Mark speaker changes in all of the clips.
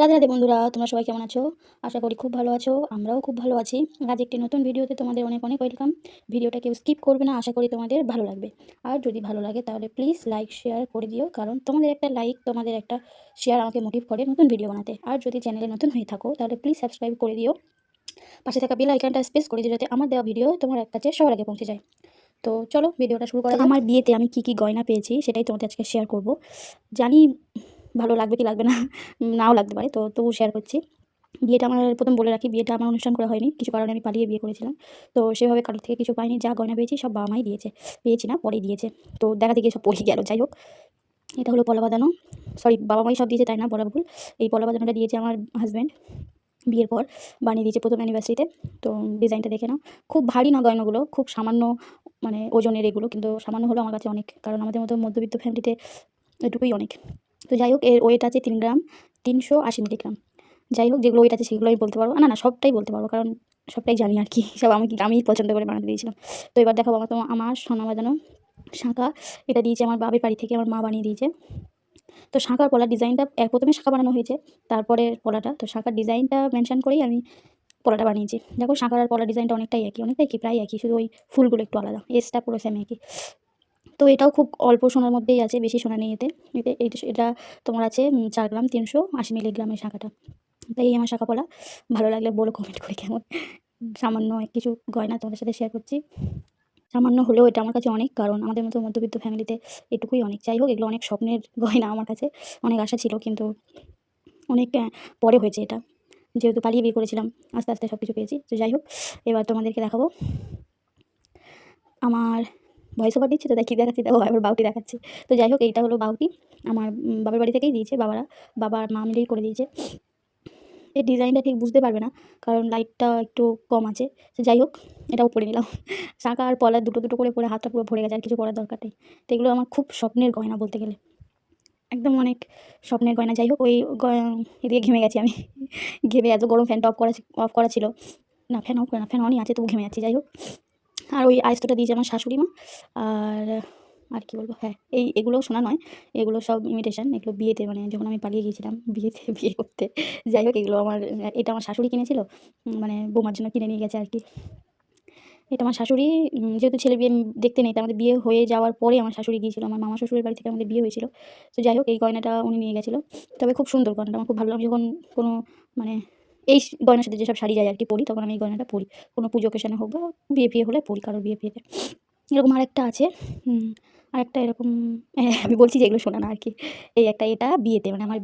Speaker 1: রাধে রাধে বন্ধুরা তোমরা সবাই কেমন আছো? আশা করি খুব ভালো আছো আমরাও খুব ভালো আছি। আজ একটি নতুন ভিডিওতে তোমাদের অনেক অনেক ওয়েলকাম ভিডিওটা কেউ স্কিপ করবে না আশা করি তোমাদের ভালো লাগবে। আর যদি ভালো লাগে তাহলে প্লিজ লাইক শেয়ার করে দিও কারণ তোমাদের একটা লাইক তোমাদের একটা শেয়ার আমাকে মোটিভ করে নতুন ভিডিও বানাতে। আর যদি চ্যানেলে নতুন হয়ে থাকো তাহলে প্লিজ সাবস্ক্রাইব করে দিও। পাশে থাকা বেল আইকনটা স্পেস করে দিও যাতে আমার দেওয়া ভিডিও তোমার কাছে সবার আগে পৌঁছে যায়। তো চলো ভিডিওটা শুরু করা। আমার বিয়েতে আমি কি কি গয়না পেয়েছি সেটাই তোমাদের আজকে শেয়ার করব। জানি ভালো লাগবে কি লাগবে না নাও লাগতে পারে। তো তবু শেয়ার করছি। বিয়েটা আমার প্রথম বলে রাখি, বিয়েটা আমার অনুষ্ঠান করা হয়নি। কিছু কারণে আমি পালিয়ে বিয়ে করেছিলাম। তো সেভাবে কারোর থেকে কিছু পাইনি। যা গয়না পেয়েছি সব বাবা মাই দিয়েছে। পেয়েছি না পরে দিয়েছে। তো দেখা দেখি সব পড়ে গেল। যাই হোক, এটা হলো পলা বাঁধানো। সরি বাবা মাই সব দিয়েছে, তাই না? বলা ভুল। এই পলা বাঁধানোটা দিয়েছে আমার হাজব্যান্ড বিয়ের পর। বানিয়ে দিয়েছে প্রথম অ্যানিভার্সারিতে তো ডিজাইনটা দেখে নাও। খুব ভারী না গয়নাগুলো, খুব সামান্য মানে ওজনের এগুলো। কিন্তু সামান্য হলো আমার কাছে অনেক। কারণ আমাদের মতো মধ্যবিত্ত ফ্যামিলিতে এটুকুই অনেক। তো যাই হোক, এর ওয়েট আছে তিন গ্রাম, তিনশো আশি মিলিগ্রাম যাই হোক, যেগুলো ওয়েট আছে সেগুলো আমি বলতে পারব। না না, সবটাই বলতে পারব, কারণ সবটাই জানি আর কি। সব আমি আমি পছন্দ করে বানাতে দিয়েছিলাম। তো এবার দেখাবো আমার তো আমার সোনা বাজানো শাঁখা। এটা দিয়েছে আমার বাবের বাড়ি থেকে, আমার মা বানিয়ে দিয়েছে। তো শাঁখার পলার ডিজাইনটা এক প্রথমে শাঁখা বানানো হয়েছে, তারপরে পলাটা। তো শাঁখার ডিজাইনটা মেনশান করেই আমি পলাটা বানিয়েছি। দেখো, শাঁখার আর ডিজাইনটা অনেকটাই একই, অনেকটাই কি প্রায় একই। শুধু ওই ফুলগুলো একটু আলাদা, এসটা পুরো সেম একই। তো এটাও খুব অল্প সোনার মধ্যেই আছে, বেশি সোনা নেই এতে। এতে এটা- এটা তোমার আছে চার গ্রাম তিনশো আশি মিলিগ্রামের শাঁখাটা। তাই এই আমার শাঁখা পড়া। ভালো লাগলে বলো কমেন্ট করে কেমন? সামান্য কিছু গয়না তোমাদের সাথে শেয়ার করছি। সামান্য হলেও এটা আমার কাছে অনেক, কারণ আমাদের মতো মধ্যবিত্ত ফ্যামিলিতে এটুকুই অনেক। যাই হোক, এগুলো অনেক স্বপ্নের গয়না আমার কাছে। অনেক আশা ছিল, কিন্তু অনেক পরে হয়েছে এটা। যেহেতু পালিয়ে বিয়ে করেছিলাম, আস্তে আস্তে সব কিছু পেয়েছি। তো যাই হোক, এবার তোমাদেরকে দেখাবো। আমার ভয়েস ওভার দিচ্ছি, তো দেখি দেখাচ্ছি, দেখো এবার বাউটি দেখাচ্ছি। তো যাই হোক, এইটা হলো বাউটি। আমার বাবার বাড়ি থেকেই দিয়েছে বাবারা বাবার মা মিলেই করে দিয়েছে। এই ডিজাইনটা ঠিক বুঝতে পারবে না, কারণ লাইটটা একটু কম আছে। তো যাই হোক, এটাও পরে নিলাম। শাঁখা আর পলা দুটো দুটো করে পরে হাতটা পুরো ভরে গেছে, আর কিছু করার দরকার নেই। তো এগুলো আমার খুব স্বপ্নের গয়না বলতে গেলে। একদম অনেক স্বপ্নের গয়না। যাই হোক, ওই এদিকে ঘেমে গেছি আমি। ঘেমে এত গরম ফ্যানটা অফ করা অফ করা ছিল। না ফ্যান অফ না ফ্যান অনই আছে, তবু ঘেমে যাচ্ছি। যাই হোক আর ওই আয়স্তটা দিয়েছে আমার শাশুড়ি মা। আর আর কি বলব? হ্যাঁ এই এগুলো শোনা নয়। এগুলো সব ইমিটেশন এগুলো বিয়েতে মানে যখন আমি পালিয়ে গিয়েছিলাম বিয়েতে, বিয়ে করতে। যাই হোক, এগুলো আমার, এটা আমার শাশুড়ি কিনেছিল। মানে বোমার জন্য কিনে নিয়ে গেছে আর কি। এটা আমার শাশুড়ি যেহেতু ছেলে বিয়ে দেখতে নেই আমাদের বিয়ে হয়ে যাওয়ার পরে আমার শাশুড়ি গিয়েছিল। আমার মামা শ্বশুরের বাড়ি থেকে আমাদের বিয়ে হয়েছিল। তো যাই হোক, এই গয়নাটা উনি নিয়ে গেছিল। তবে খুব সুন্দর গয়নাটা, আমার খুব ভালো লাগে যখন কোনো মানে এই গয়নার সাথে যেসব শাড়ি যায় আর কি পরি তখন আমি এই গয়নাটা পরি। কোনো পুজো অকেশনে হোক বা বিয়ে ফিয়ে হলে পরি কারোর বিয়ে ফিয়েতে এরকম আরেকটা আছে আরেকটা এরকম আমি বলছি যে এগুলো শোনা না আর কি। এই একটা এটা বিয়েতে মানে আমার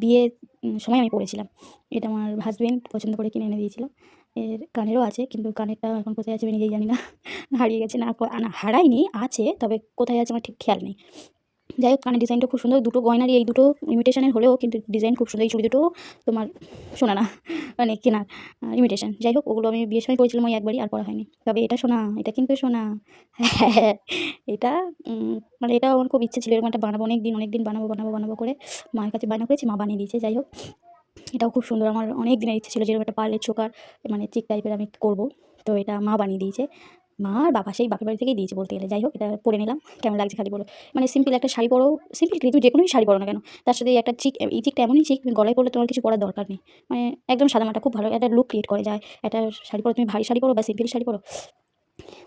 Speaker 1: উম, সময় আমি পড়েছিলাম। এটা আমার হাজব্যান্ড পছন্দ করে কিনে এনে দিয়েছিল। এর কানেরও আছে কিন্তু কানেরটা এখন কোথায় আছে আমি নিজেই জানি না। হারিয়ে গেছে না ক- না হারায়নি আছে তবে কোথায় আছে আমার ঠিক খেয়াল নেই। যাই হোক কানের ডিজাইনটা খুব সুন্দর। দুটো গয়নারই এই দুটো ইমিটেশনের হলেও কিন্তু ডিজাইন খুব সুন্দর। এই চুড়ি দুটো তোমার শোনা না মানে কেনার ইমিটেশন যাই হোক, ওগুলো আমি বিয়ের সময় করেছিলাম ওই একবারই, আর পড়া হয়নি। তবে এটা শোনা, এটা কিন্তু শোনা। হ্যাঁ এটা মানে এটা আমার খুব ইচ্ছে ছিল, এরকম একটা বানাবো অনেক দিন অনেক দিন বানাবো বানাবো বানাবো করে মায়ের কাছে বায়না করেছি, মা বানিয়ে দিয়েছে। যাই হোক, এটাও খুব সুন্দর। আমার অনেক দিনের ইচ্ছে ছিল যেরকম একটা পার্লের চোকার মানে চিক টাইপের আমি করব। তো এটা মা বানিয়ে দিয়েছে। মা আর বাবা সেই বাপের বাড়ি থেকেই দিয়েছে বলতে গেলে। যাই হোক, এটা পরে নিলাম, কেমন লাগছে খালি বলো। মানে সিম্পল একটা শাড়ি পরো সিম্পল তুমি যে কোনোই শাড়ি পরো না কেন, তার সাথে একটা চিক এই চিকটা এমনই চিক গলায় পরলে তোমার কিছু পরার দরকার নেই। মানে একদম সাদামাটা খুব ভালো একটা লুক ক্রিয়েট করে যায়। একটা শাড়ি পরো, তুমি ভারী শাড়ি পরো বা সিম্পল শাড়ি পরো,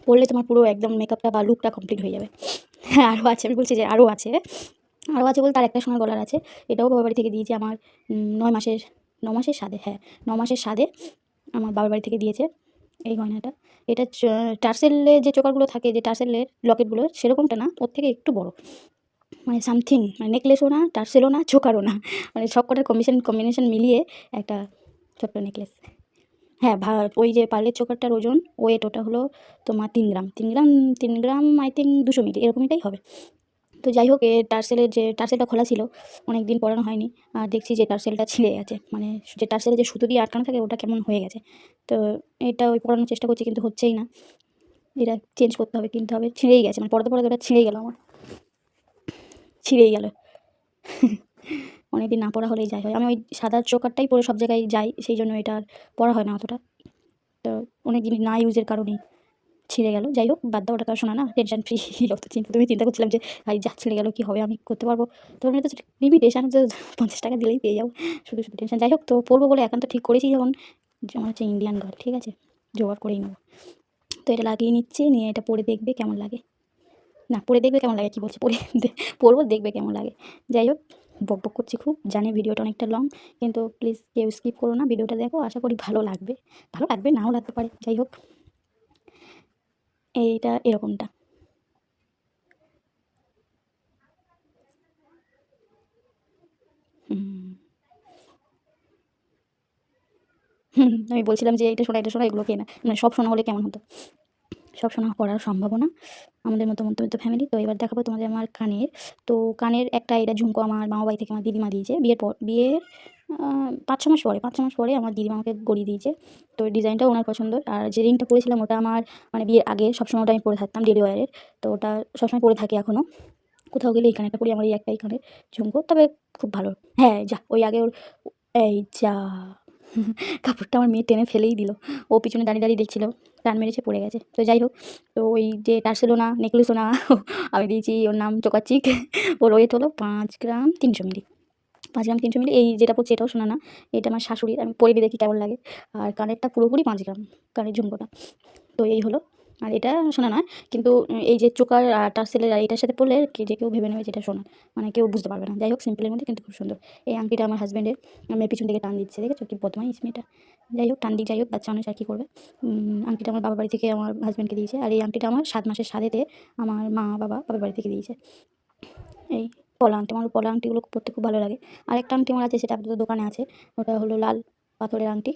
Speaker 1: পরলে তোমার পুরো একদম মেকআপটা বা লুকটা কমপ্লিট হয়ে যাবে। হ্যাঁ আরও আছে, আমি বলছি যে আরও আছে। আরও আছে বলতে আর একটা সময় গলার আছে, এটাও বাবার বাড়ি থেকে দিয়েছে আমার নয় মাসের ন মাসের স্বাদে হ্যাঁ ন মাসের স্বাদে আমার বাবার বাড়ি থেকে দিয়েছে। এই গয়নাটা। এটা টার্সেলে যে চোকারগুলো থাকে, যে টার্সেলের লকেটগুলো, সেরকমটা না, ওর থেকে একটু বড়। মানে সামথিং মানে নেকলেসও না, টার্সেলও না, চোকারও না। মানে সব কটার কম্বিনেশন কম্বিনেশন মিলিয়ে একটা ছোট্ট নেকলেস। হ্যাঁ ভা, ওই যে পার্লের চোকারটার ওজন, ওয়েট ওটা হলো তোমার তিন গ্রাম। তিন গ্রাম তিন গ্রাম, আই থিঙ্ক দুশো মিলি এরকমটাই হবে। তো যাই হোক, এ টার্সেলের যে টার্সেলটা খোলা ছিল অনেক দিন পরানো হয়নি। আর দেখছি যে টার্সেলটা ছিঁড়ে গেছে। মানে যে টার্সেলে যে সুতো দিয়ে আটকানো থাকে, ওটা কেমন হয়ে গেছে। তো এটা ওই পরানোর চেষ্টা করছি, কিন্তু হচ্ছেই না। এটা চেঞ্জ করতে হবে, কিনতে হবে। ছিঁড়েই গেছে মানে পড়াতে পড়াতে ওটা ছিঁড়েই গেল আমার। ছিঁড়েই গেল। অনেকদিন না পড়া হলেই যাই হয়। আমি ওই সাদা চোকারটাই পরে সব জায়গায় যাই, সেই জন্য এটা আর পড়া হয় না অতটা। তো অনেক দিন না ইউজের কারণেই। ছিঁড়ে গেল। যাই হোক, বাদ দাও, ওটা কার শোনা না। টেনশন ফ্রি অত চিন্তা, তুমি চিন্তা করছিলাম যে ভাই যা ছিঁড়ে গেল, কী হবে? আমি করতে পারব? তো আমি তো লিমিটেশন তো পঞ্চাশ টাকা দিলেই পেয়ে যাব। শুধু শুধু টেনশন। যাই হোক, তো পড়ব বলে এখন তো ঠিক করেছি যখন। আমার হচ্ছে ইন্ডিয়ান গার্ল ঠিক আছে? জোগাড় করেই নেব। তো এটা লাগিয়ে নিচ্ছি, নিয়ে এটা পরে দেখবে কেমন লাগে। না, পরে দেখবে কেমন লাগে, কী বলছে? পরে পরবো, দেখবে কেমন লাগে। যাই হোক, বক বক করছি খুব। জানি ভিডিওটা অনেকটা লং কিন্তু প্লিজ কেউ স্কিপ করো না। ভিডিওটা দেখো, আশা করি ভালো লাগবে। ভালো লাগবে, নাও লাগতে পারে। যাই হোক। এইটা এরকমটা। আমি বলছিলাম যে এটা শোনা এটা শোনা, এগুলো কে না। মানে সব শোনা হলে কেমন হতো? সব শোনা করার সম্ভব না আমাদের মতো মধ্যবিত্ত ফ্যামিলি তো এবার দেখাবো তোমাদের আমার কানের। তো কানের একটা এটা ঝুমকো আমার মামা বাড়ি থেকে আমার দিদিমা দিয়েছে। বিয়ের পর, বিয়ের পাঁচ ছ মাস পরে, পাঁচ ছ মাস পরে আমার দিদিমা আমাকে গড়িয়ে দিয়েছে। তো ডিজাইনটা ওনার পছন্দ। আর যে রিংটা পরেছিলাম ওটা আমার মানে বিয়ের আগে সবসময় ওটা আমি পরে থাকতাম ডেলি ওয়ারের তো ওটা সবসময় পরে থাকি এখনও কোথাও গেলে এই একটা পরি, আমার এই একটা এখানে ঝুমকো। তবে খুব ভালো। হ্যাঁ যা, ওই আগে ওর, এই যা, কাপড়টা আমার মেয়ে টেনে ফেলেই দিল। ও পিছনে দাঁড়িয়ে দাঁড়িয়ে দেখছিল, টান মেরেছে, পড়ে গেছে। তো যাই হোক, তো ওই যে টার্সেলো না নেকলেসও না আমি দিয়েছি, ওর নাম চোকাচিক। ওর ওয়েট হলো পাঁচ গ্রাম তিনশো মিলি। পাঁচ গ্রাম তিনশো মিলি, এই যেটা পড়ছে এটাও শোনা না, এটা আমার শাশুড়ির, আমি পরে দেখি কেমন লাগে। আর কানেরটা পুরোপুরি পাঁচ গ্রাম, কানের ঝুমকোটা। তো এই হলো, আর এটা শোনা নয় কিন্তু এই যে চোকার টার্সেলের এটার সাথে পড়লে কে যে কেউ ভেবে নেবে যেটা শোনা মানে কেউ বুঝতে পারবে না। যাই হোক, সিম্পলের মধ্যে কিন্তু খুব সুন্দর। এই আংটিটা আমার হাজব্যান্ডের আমি পিছন থেকে টান দিচ্ছে, দেখেছ? কি বদমাইশ মেয়েটা। যাই হোক, টান দিক, যাই হোক, বাচ্চা মানুষ আর কী করবে। আংটিটা আমার বাবার বাড়ি থেকে আমার হাজব্যান্ডকে দিয়েছে, আর এই আংটিটা আমার সাত মাসের সাথেতে আমার মা, বাবা, বাবার বাড়ি থেকে দিয়েছে। এই পলা আংটি, আমার পলা আংটিগুলো পরতে খুব ভালো লাগে। আরেকটা আংটি আমার আছে, সেটা আপাতত দোকানে আছে। ওটা হলো লাল পাথরের আংটি।